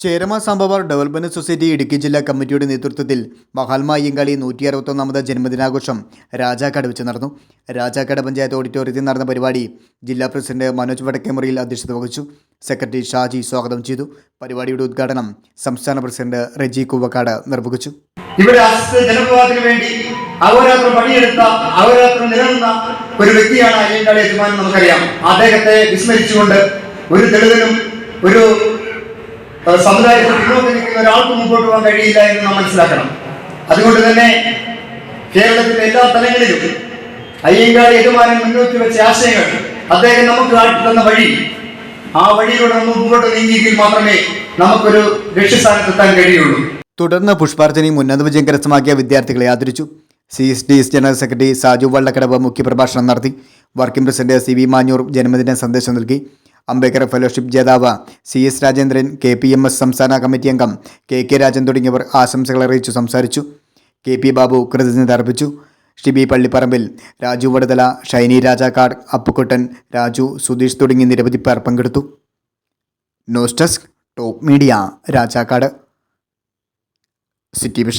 ചേരമ Sambavar development society Idukki ജില്ലാ കമ്മിറ്റിയുടെ നേതൃത്വത്തിൽ മഹാത്മാ അയ്യങ്കാളി നൂറ്റി അറുപത്തൊന്നാമത് ജന്മദിനാഘോഷം രാജാക്കാട് വെച്ച് നടന്നു. രാജാക്കാട് പഞ്ചായത്ത് ഓഡിറ്റോറിയത്തിൽ നടന്ന പരിപാടി ജില്ലാ പ്രസിഡന്റ് മനോജ് വടക്കേമുറിയിൽ അധ്യക്ഷത വഹിച്ചു. സെക്രട്ടറി ഷാജി സ്വാഗതം ചെയ്തു. പരിപാടിയുടെ ഉദ്ഘാടനം സംസ്ഥാന പ്രസിഡന്റ് റെജി കൂവക്കാട് നിർവഹിച്ചു. വേണ്ടി ഒരു വ്യക്തിയാണ് അദ്ദേഹത്തെ വിസ്മരിച്ചുകൊണ്ട് ഒരു ദളിതനും ഒരു സമുദായത്തിൽ പിന്നോട്ട് നിൽക്കുന്ന ഒരാൾക്ക് മുമ്പോട്ട് പോകാൻ കഴിയില്ല എന്ന് നാം മനസ്സിലാക്കണം. അതുകൊണ്ട് തന്നെ കേരളത്തിലെ എല്ലാ തലങ്ങളിലും അയ്യങ്കാളി യജമാനൻ മുന്നോട്ട് വെച്ച ആശയങ്ങൾ അദ്ദേഹം നമുക്ക് കാട്ടിത്തന്ന വഴി ആ വഴിയിലൂടെ നമ്മൾ മുമ്പോട്ട് നീങ്ങിയെങ്കിൽ മാത്രമേ നമുക്കൊരു ലക്ഷ്യസ്ഥാനത്തെത്താൻ കഴിയുള്ളൂ. തുടർന്ന് പുഷ്പാർച്ചനയും ഉന്നത വിജയം കരസ്ഥമാക്കിയ വിദ്യാർത്ഥികളെ ആദരിച്ചു. C S D S general secretary Saju Vallakkadavu മുഖ്യപ്രഭാഷണം നടത്തി. Working president C V Manjoor ജന്മദിന സന്ദേശം നൽകി. അംബേദ്കർ ഫെലോഷിപ്പ് ജേതാവ് C S Rajendran K P M S സംസ്ഥാന കമ്മിറ്റി അംഗം കെ കെ രാജൻ തുടങ്ങിയവർ ആശംസകൾ അറിയിച്ചു സംസാരിച്ചു. കെ പി ബാബു കൃതജ്ഞത അർപ്പിച്ചു. ഷിബി പള്ളിപ്പറമ്പിൽ രാജു വടതല ഷൈനി രാജാക്കാട് അപ്പുക്കുട്ടൻ രാജു സുധീഷ് തുടങ്ങി നിരവധി പേർ പങ്കെടുത്തു. Desktop media Rajakkad. City vision.